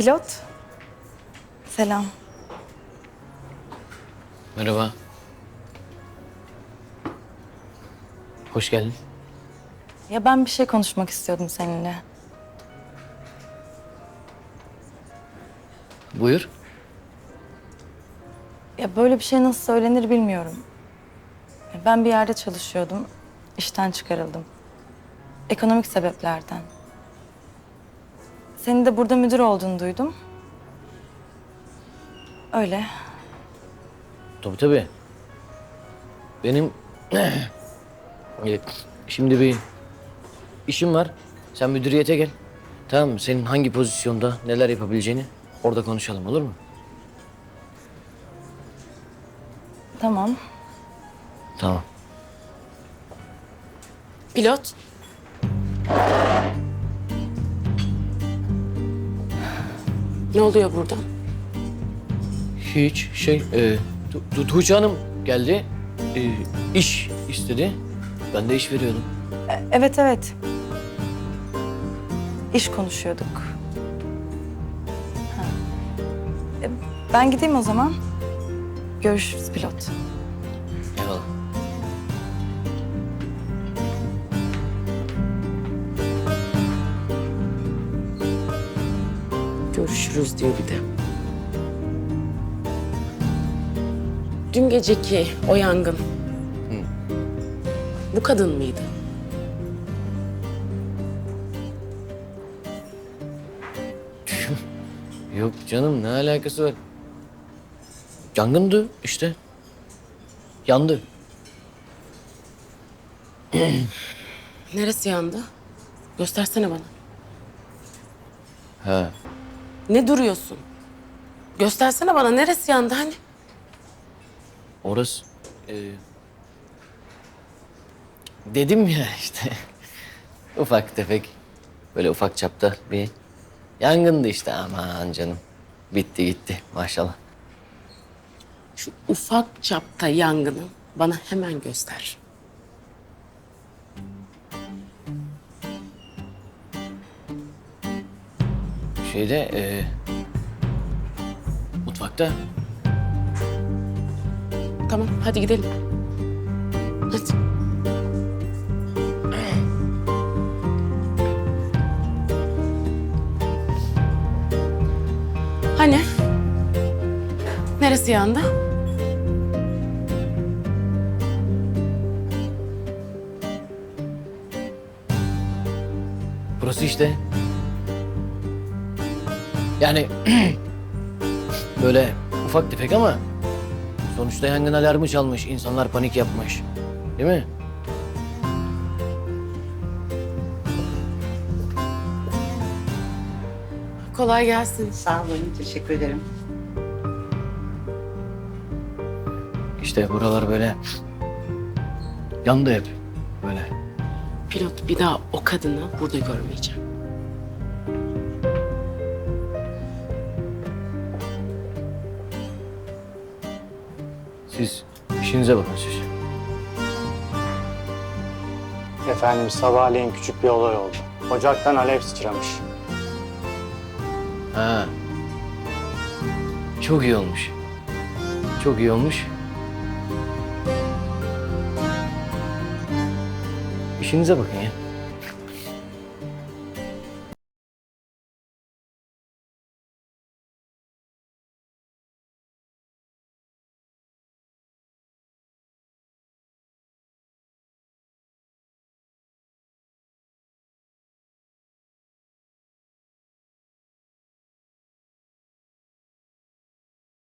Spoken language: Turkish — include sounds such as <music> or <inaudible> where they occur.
Pilot. Selam. Merhaba. Hoş geldin. Ya ben bir şey konuşmak istiyordum seninle. Buyur. Ya böyle bir şey nasıl söylenir bilmiyorum. Ben bir yerde çalışıyordum. İşten çıkarıldım. Ekonomik sebeplerden. Senin de burada müdür olduğunu duydum. Öyle. Tabii tabii. Benim <clears throat> şimdi bir işim var. Sen müdüriyete gel. Tamam mı? Senin hangi pozisyonda neler yapabileceğini orada konuşalım olur mu? Tamam. Tamam. Pilot. Ne oluyor burada? Hiç şey, e, Tu- Tu- Tuğçe Hanım geldi. E, iş istedi. Ben de iş veriyordum. Evet evet. İş konuşuyorduk. Ha. E, Ben gideyim o zaman. Görüşürüz pilot. Görüşürüz diyor bir de. Dün geceki o yangın. Bu kadın mıydı? <laughs> Yok canım ne alakası var? Yangındı işte. Yandı. Neresi yandı? Göstersene bana. Ha. Ne duruyorsun? Göstersene bana neresi yandı hani? Orası... e, dedim ya <laughs> işte. ufak tefek. Böyle ufak çapta bir yangındı işte aman canım. Bitti gitti maşallah. Şu ufak çapta yangını bana hemen göster. Şeyde e, mutfakta Tamam hadi gidelim. Hadi. Hani? Neresi yandı? burası işte. Yani <clears throat> böyle ufak tefek ama sonuçta yangın alarmı çalmış. insanlar panik yapmış. Değil mi? Kolay gelsin. Sağ olun, teşekkür ederim. İşte buralar böyle yandı hep böyle. Pilot bir daha o kadını burada görmeyeceğim. Siz işinize bakın siz. Efendim sabahleyin küçük bir olay oldu. Ocaktan alev sıçramış. Ha. Çok iyi olmuş. Çok iyi olmuş. İşinize bakın ya.